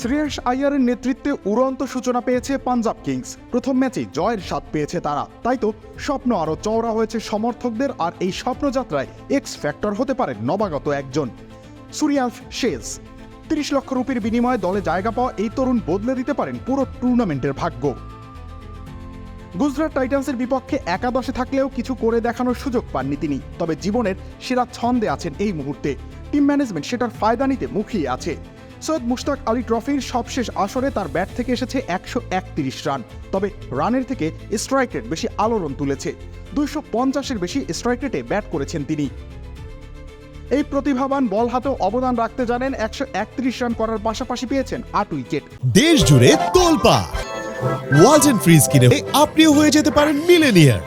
শ্রেয়স আইয়ারের নেতৃত্বে উড়ন্ত সূচনা পেয়েছে পাঞ্জাব কিংস। প্রথম ম্যাচেই জয়ের স্বাদ পেয়েছে তারা। তাই তো স্বপ্ন আরও চওড়া হয়েছে সমর্থকদের, আর এই স্বপ্নযাত্রায় এক্স ফ্যাক্টর হতে পারে নবাগত একজন। সুরিয়াফ শেজ তিরিশ লক্ষ রুপির বিনিময়ে দলে জায়গা পাওয়া এই তরুণ বদলে দিতে পারেন পুরো টুর্নামেন্টের ভাগ্য। গুজরাট টাইটান্সের বিপক্ষে একাদশে থাকলেও কিছু করে দেখানোর সুযোগ পাননি তিনি। তবে জীবনের সেরা ছন্দে আছেন এই মুহূর্তে। টিম ম্যানেজমেন্ট সেটার ফায়দা নিতে মুখিয়ে আছে। সৈয়দ মুশতাক আলী ট্রফির সবশেষ আসরে তার ব্যাট থেকে এসেছে একশো একত্রিশ রান। তবে রানের থেকে স্ট্রাইক রেট বেশি আলোড়ন তুলেছে। দুইশো পঞ্চাশের বেশি স্ট্রাইক রেটে ব্যাট করেছেন তিনি। এই প্রতিভাবান বল হাতেও অবদান রাখতে জানেন একশো একত্রিশ রান করার পাশাপাশি পেয়েছেন আট উইকেট। দেশ জুড়ে তোলপা। ওয়ালটন ফ্রিজ কিনে আপনিও হয়ে যেতে পারেন মিলেনিয়ার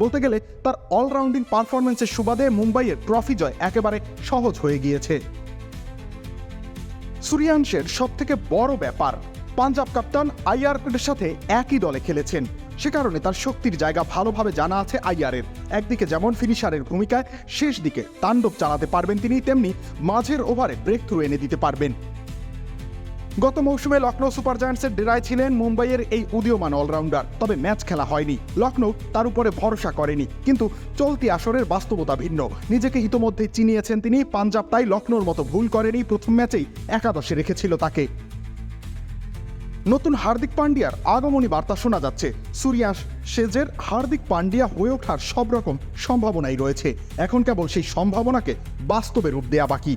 বলতে গেলে তার অলরাউন্ডিং পারফরমেন্সের সুবাদে মুম্বাইয়ের ট্রফি জয় একেবারে সহজ হয়ে গিয়েছে। সূর্যাংশের সব থেকে বড় ব্যাপার, পাঞ্জাব কাপ্তান আইয়ারের সাথে একই দলে খেলেছেন। সে কারণে তার শক্তির জায়গা ভালোভাবে জানা আছে আইয়ারের একদিকে যেমন ফিনিশারের ভূমিকায় শেষ দিকে তাণ্ডব চালাতে পারবেন তিনি, তেমনি মাঝের ওভারে ব্রেক থ্রু এনে দিতে পারবেন। গত মৌসুমে লখনৌ সুপার জায়ান্টসের ডেরায় ছিলেন মুম্বাইয়ের এই উদীয়মান অলরাউন্ডার, তবে ম্যাচ খেলা হয়নি। লখনৌ তার উপরে ভরসা করেনি, কিন্তু চলতি আসরের বাস্তবতা ভিন্ন। নিজেকে ইতোমধ্যে চিনিয়েছেন তিনি, পাঞ্জাব তাই লখনৌর মতো ভুল করেনি, প্রথম ম্যাচেই একাদশে রেখেছিল তাকে। নতুন হার্দিক পান্ডিয়ার আগমনী বার্তা শোনা যাচ্ছে। সুরিয়াস সেজের হার্দিক পান্ডিয়া হয়ে ওঠার সব রকম সম্ভাবনাই রয়েছে। এখন কেবল সেই সম্ভাবনাকে বাস্তবে রূপ দেয়া বাকি।